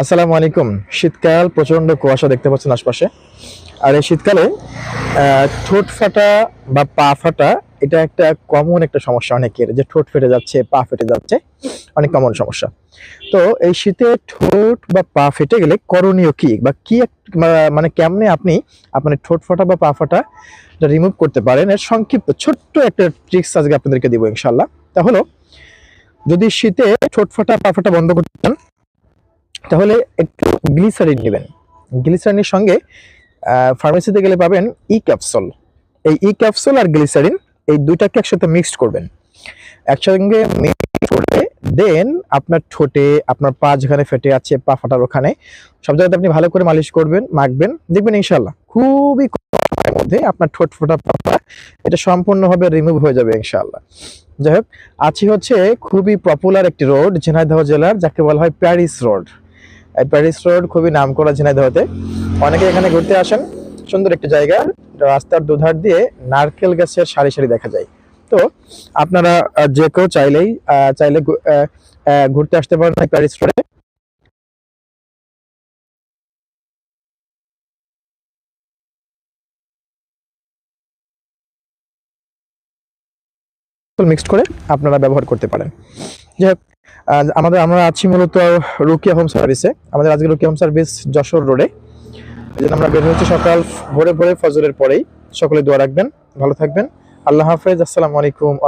আসসালামু আলাইকুম। শীতকাল প্রচণ্ড কুয়াশা দেখতে পাচ্ছেন আশপাশে। আর এই শীতকালে ঠোঁট ফাটা বা পা ফাটা, এটা একটা কমন একটা সমস্যা অনেকের, যে ঠোঁট ফেটে যাচ্ছে, পা ফেটে যাচ্ছে। অনেক কমন সমস্যা। তো এই শীতে ঠোঁট বা পা ফেটে গেলে করণীয় কি? বা কি মানে কেমনে আপনি আপনার ঠোঁট ফাটা বা পা ফাটা রিমুভ করতে পারেন? এর সংক্ষিপ্ত ছোট্ট একটা ট্রিক্স আজকে আপনাদেরকে দিব ইনশাল্লাহ তা হলো, যদি শীতে ঠোঁট ফাটা, পা ফাটা বন্ধ করতে চান তাহলে একটু গ্লিসারিন নেবেন। গ্লিসারিনের সঙ্গে ফার্মেসিতে গেলে পাবেন ই ক্যাপসুল এই ই ক্যাপসুল আর গ্লিসারিন এই দুইটাকে একসাথে মিক্সড করবেন। একসঙ্গে মিক্স করে দেন আপনার ঠোঁটে, আপনার পা যেখানে ফেটে আছে, পা ফাটার ওখানে, সব জায়গাতে আপনি ভালো করে মালিশ করবেন, মাখবেন, দেখবেন ইনশাল্লাহ খুবই মধ্যে আপনার ঠোঁট ফোটা পা ফোটা এটা সম্পূর্ণভাবে রিমুভ হয়ে যাবে ইনশাল্লাহ যাই হোক আছি হচ্ছে খুবই পপুলার একটি রোড ঝিনাইদহ জেলার, যাকে বলা হয় প্যারিস রোড প্যারিস রোড খুবই নাম করা ঝিনাইদহতে। অনেকে এখানে ঘুরতে আসেন। সুন্দর একটি জায়গা। রাস্তার দুধার দিয়ে নারকেল গাছের সারি সারি দেখা যায়। তো আপনারা যে কেউ চাইলেই চাইলে ঘুরতে আসতে পারেন প্যারিস রোডে। মিক্সড করে আপনারা ব্যবহার করতে পারেন। যাই হোক, আমাদের, আমরা আছি মূলত রুকিয়া হোম সার্ভিসে। আমাদের আজকে রুকিয়া হোম সার্ভিস যশোর রোডে। যেটা আমরা বের হচ্ছি সকাল ভোরে ভোরে ফজরের পরেই। সকলে দোয়া রাখবেন, ভালো থাকবেন। আল্লাহ হাফেজ, আসসালামু আলাইকুম আ